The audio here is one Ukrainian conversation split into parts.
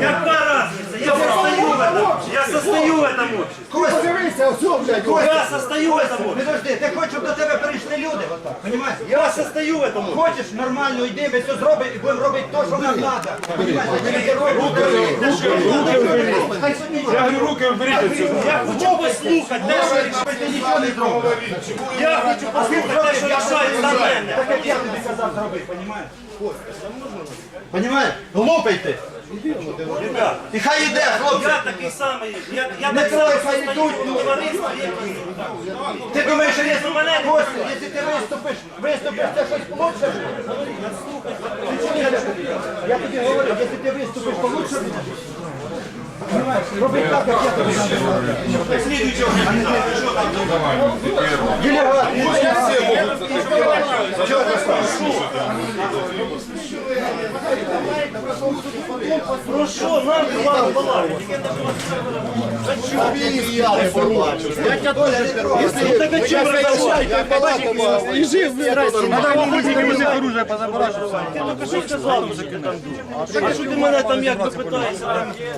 Яка разница? Я состою в этом. Я состою в этом обществе. Дивися, все, блядь, ось. Я состою в этом обществе. Підожди, ти хочеш, щоб до тебе прийшли люди? Понімаєш? Я состою в этом обществе. Хочеш нормально йди, ми все зробимо і будемо робити те, що нам треба. Понімаєш? Хай собі Я говорю, руки уберіть отсюда. Я хочу послухати те, що рішає. ти нічого не зробиш. Я хочу послухати те, що рішає за мене. Так як я тобі казав зроби, понімаєш? Понімаєш? Лупайте. Ребят, І хай йде, хлопці. я такий самий. Я, я Не так само тройка, йдуть, ну. Ти думаєш, що Якщо якщо мене не Костя, якщо ти виступиш, виступиш, це щось получше? Я тобі говорю, якщо ти виступиш, получше? Роби так, як я тобі. Слідуючий організатор, що там? Делегат, що нам вам балакати? що нам чому разговаривать? І жив. Надо вам музики, оружие позабрать. Ти? А що мене там як би?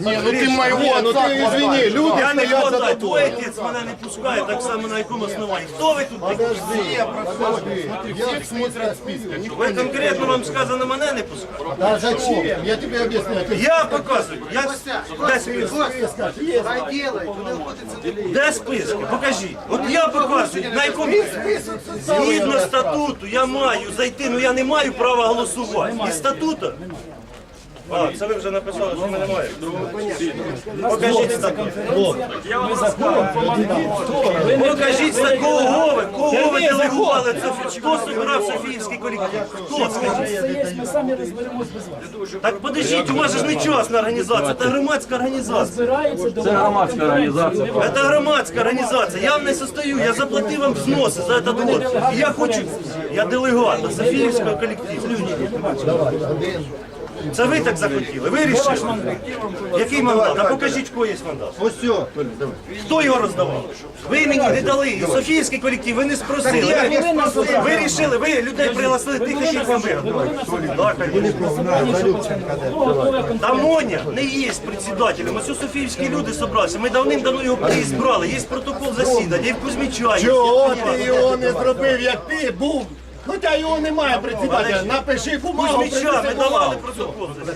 Ні, ну ти моєго, ну ти извини, люди Я не стоять за хватаю, тобою. твій отець мене не пускає, так само на якому основанні. Хто ви тут такі? Смотрят списки? Ви конкретно вам сказано мене не пускають? Да зачем? Я тебе объясняю. Я показую. Я... Де списки? Де списки? Покажіть. От я показую, на якому згідно статуту я маю зайти, але я не маю права голосувати. І статуту. А, це ви вже написали, що ми не маємо. Покажіть статут. Покажіть статут. Кого ви? Делегували? Хто збирав Софіївський колектив? Хто скажіть? Ми самі розберемось без вас. Так подождіть, у вас же ж не частна організація, це громадська організація. Збирається до Це громадська організація. Это громадська організація. Я в не состою, я заплатив вам взноси за этот год. І я хочу, я делегат до Софіївського колективу. Це ви так захотіли, ви рішили. Який мандат? А покажіть, кого є мандат. Ось все. Хто його роздавав? Ви мені не дали. І Софіївський колектив, ви не спросили. Ви, рішили, ви людей пригласили тих, яких вам. Та Моня не є председателем. Ось у Софіївські люди зібралися. Ми давним-давно його переізбрали. Є протокол засідання, і в Кузьміча. є в Чого ти його не зробив, як ти був? Хоча його немає председателя. Напиши бумагу, ми принеси давали бумагу. протокол ви?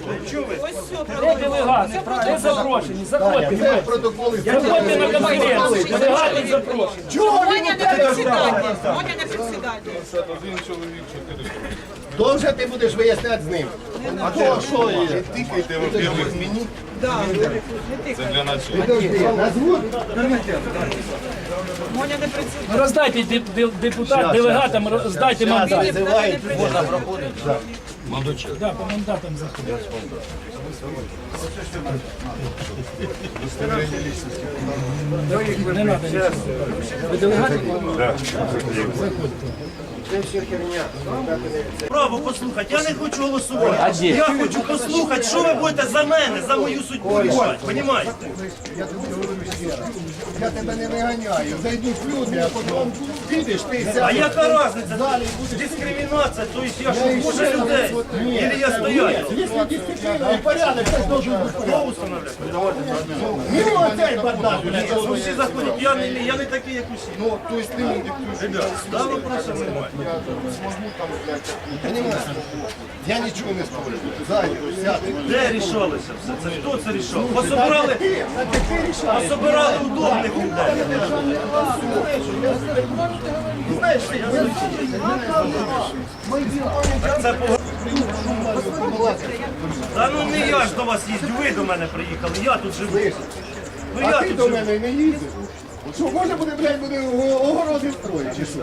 Запрошені? Заходьте. Це протоколи. Заходьте на конференцію. Делегати запрошені. Чого Моня не председатель. Моня не председатель. Довше ти будеш виясняти з ним. А то що є? Тикайте, во-первых, мені. Це для начала. Моня не председатель. Ну, Роздайте деп- деп- депутат, делегатам, роздайте мандат. Можна проходити. Да, по мандатам заходять. Не надо нічого. Ви делегати? Право послухати, я не хочу голосувати. Я хочу послухати, що ви будете за мене, за мою судьбу рішати. Понімаєте? Я тебе не виганяю. Зайдуть люди, а потім підеш, ти А яка різниця? Дискримінація, то есть я що хуже людей? Или я стоять? Якщо дисципліна і порядок, це должен бути порядок. Ну, оцей бардак, блядь. Всі заходять, я не, я не такий, як усі. Ну, то есть ты не диктуешь. Ребят, да, вопросов немає. Смогу там, блядь. Я ничего не спорю. Де рішалося все? Це хто це рішав? Пособирали, пособирали удобних людей. Це по... Та ну не я ж до вас їздю, ви до мене приїхали, я тут живу. Ну я А ти тут до живу. мене не їздиш? Що, може буде, блядь, буде огороди строїть, чи що?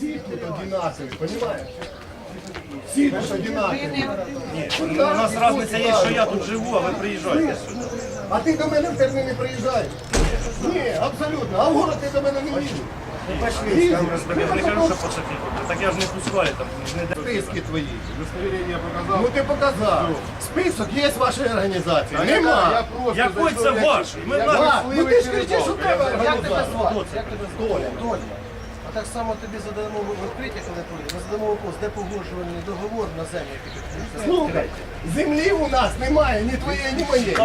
Тут одинакові, розумієш? Всі тут одинакові. У нас різниця є, що я тут живу, а ви приїжджаєте. А ти до мене в Терни не приїжджаєш? Ні, абсолютно. А в город ти до мене не їдеш. Пошли, там розберемо. Я не кажу, що по Так я ж не пускаю там. Списки твої. Ну ти показав. Список є з вашої організації. Нема. Який це ваш? Ми в ну ти ж кричиш, що тебе організація. Хто це? Толя, Толя. А так само тобі задамо в відкриті, коли ми задамо вопрос, де погоджувальний договор на землю, який ти Слухай, землі у нас немає, ні твоєї, ні моєї.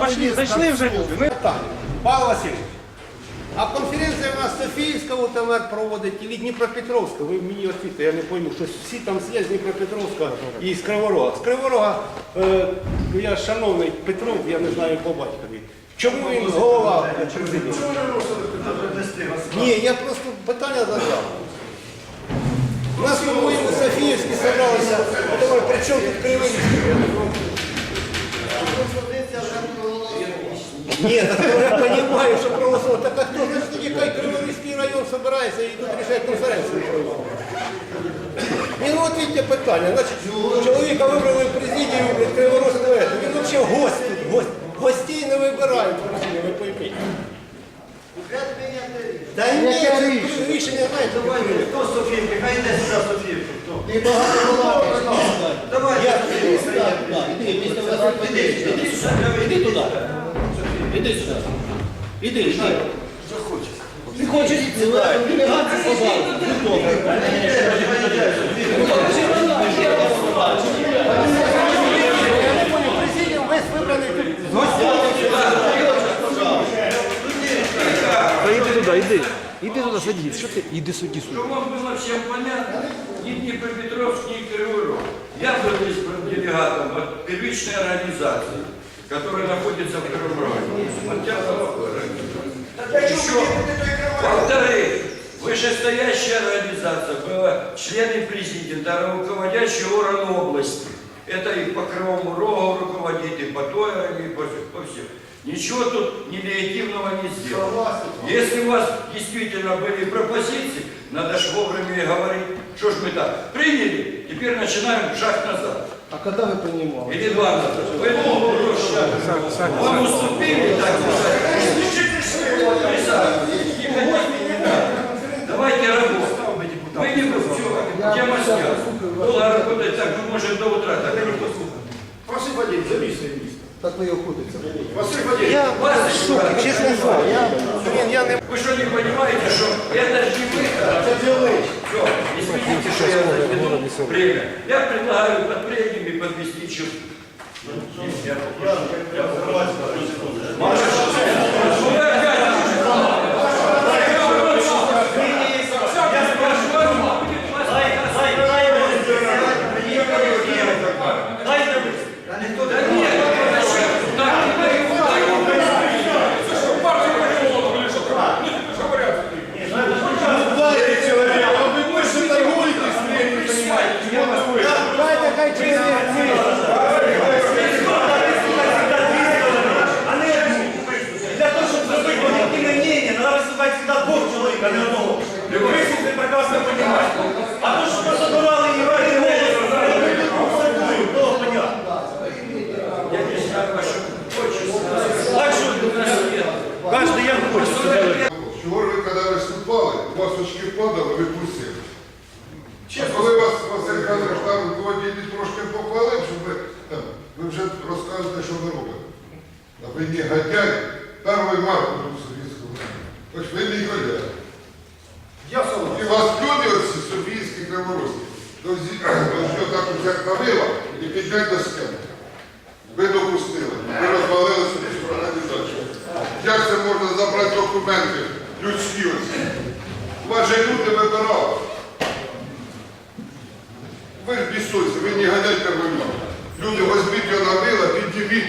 Пошли, зайшли вже люди. Павло Васильович, а конференція у нас Софіївська УТМР проводить і від Дніпропетровська. Ви мені освіти, я не пойму, що всі там є з Дніпропетровська і з Криворога. З Криворога, е, я шановний Петров, я не знаю по батькові. Чому він голова? Ні, я просто питання задав. У нас, по-моєму, Софіївські зібралися. Я думаю, при чому тут Кривий? Ні, так я розумію, що проголосував. Так а хто ж тоді хай Криворізький район збирається і тут рішає конференцію. Ні, ну от видите питання. Значить, чоловіка вибрали в президію від Криворізького. ету. Він взагалі гость тут, гость. Гостей не вибирають в президію, ви пойміть. Та ні, це рішення знаєте, давайте. Хто Софівки? Хай йде сюди Софівки. Хто? Ти багато була. Давай. Я- Іди туди. Іди сюди. Іди, іди. Ти хочеш делегацію подати? Президію весь вибраний тут. Іди туди, іди. Іди туди, садись. Що ти? Іди судді сюди. Чтобы вам было всем понятно, ни Днепропетровск, ни Кривой Я был здесь делегатом от первичной Которая находится в Еще, во-вторых, вышестоящая организация была члены президента, руководящий орган области. Это и по Кривому Рогу руководит, и по той, и по, по всем. Ничего тут негативного не сделано. Если у вас действительно были пропозиции, надо ж вовремя и говорить, что ж мы так, приняли, теперь начинаем шаг назад. А коли ви приймали? Или два назад. Поэтому вопрос, вам уступили, так сказать. Присаживайтесь. Не хотите, не надо. Давайте работать. Мы не будем, все, тема снята. Долго работать так, мы можем до утра. Так и не послушаем. Василь Вадимович, забій своє місце. Так ви його ходите. Василь Вадимович. Я в шокі, чесне слово. Я, блін, я не Вы что, не понимаете, что это же не выход? Все, извините, что я заведу время. Я предлагаю под премиями подвести чуть. Дайте чоловіка, а ви більше торгуєте з нею, розумієте? Дайте хай чоловік. А не одну. Для того, щоб зробити об'єктивне мнення, треба виступати завжди двох чоловік, а не одного. Ви всі це прекрасно розумієте. А то, що позабирали і ради голосу, то понятно. Я не знаю, вашу почву. Так що, себе. Чего вы когда выступали, у вас очки падали, ви пустили. А коли вас Василь Казаш там руководитель трошки похвалив, щоб ви, там, ви вже розказуєте, що ви робите. А ви не гадяй, перший марта був совєтського. Хоч ви не гадяй. Я. І вас люди оці Софійські криворозькі, то так взяти на вила і підняти до стіни. Ви допустили, ви розвалили Софійську організацію. Як це можна забрати документи людські оці? Вас же люди вибирали. Ви ж бісуйте, ви не гадайте вина. Люди, возьміть його на вила, підніміть,